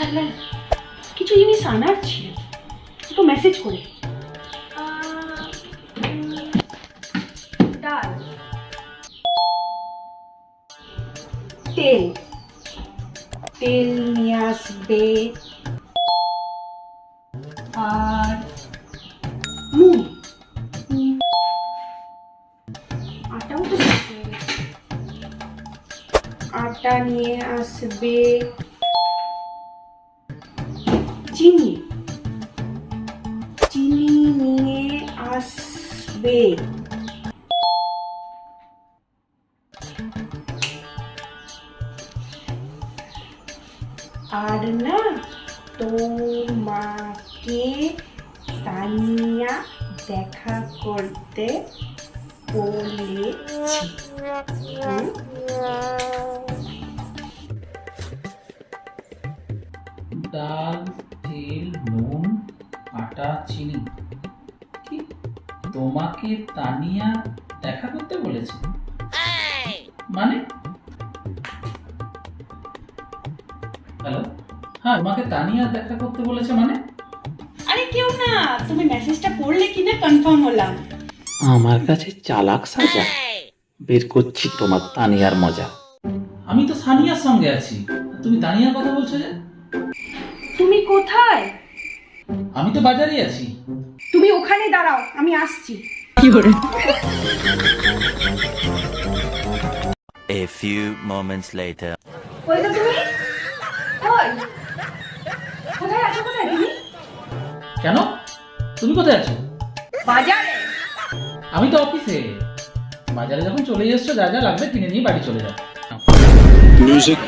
তাহলে কিছু জিনিস আনার ছিল। একটু মেসেজ করে। ডাল। তেল। তেল নিয়ে আসবে। আর নুন আটাও তো শেষ হয়ে গেছে। আটা নিয়ে আসবে। চিনি। চিনি নিয়ে আসবে। আর না তোমাকে তানিয়া দেখা করতে বলেছি? ডাল তেল নুন আটা চিনি। কি? তোমাকে তানিয়া দেখা করতে বলেছে? মানে? হ্যালো হ্যাঁ তোমাকে তানিয়া দেখা করতে বলেছে মানে? আরে কেউ না! তুমি মেসেজটা পড়লে কিনা কনফার্ম হলাম। আমার কাছে চালাক সাজা। বের করছি তোমার তানিয়ার মজা। আমি তো সানিয়ার সঙ্গে আছি। তুমি তানিয়ার কথা বলছো যে? কোথায়? আমি তো বাজারে আছি। তুমি ওখানে দাঁড়াও আমি আসছি। A few moments later. ওই তো তুমি? ওই কোথায় আছো কোথায় তুমি কেন? তুমি কোথায় আছো? বাজারে। আমি তো অফিসে। বাজারে যখন চলে এসছো যা যা লাগবে কিনে নিয়ে বাড়ি চলে যাও। Music.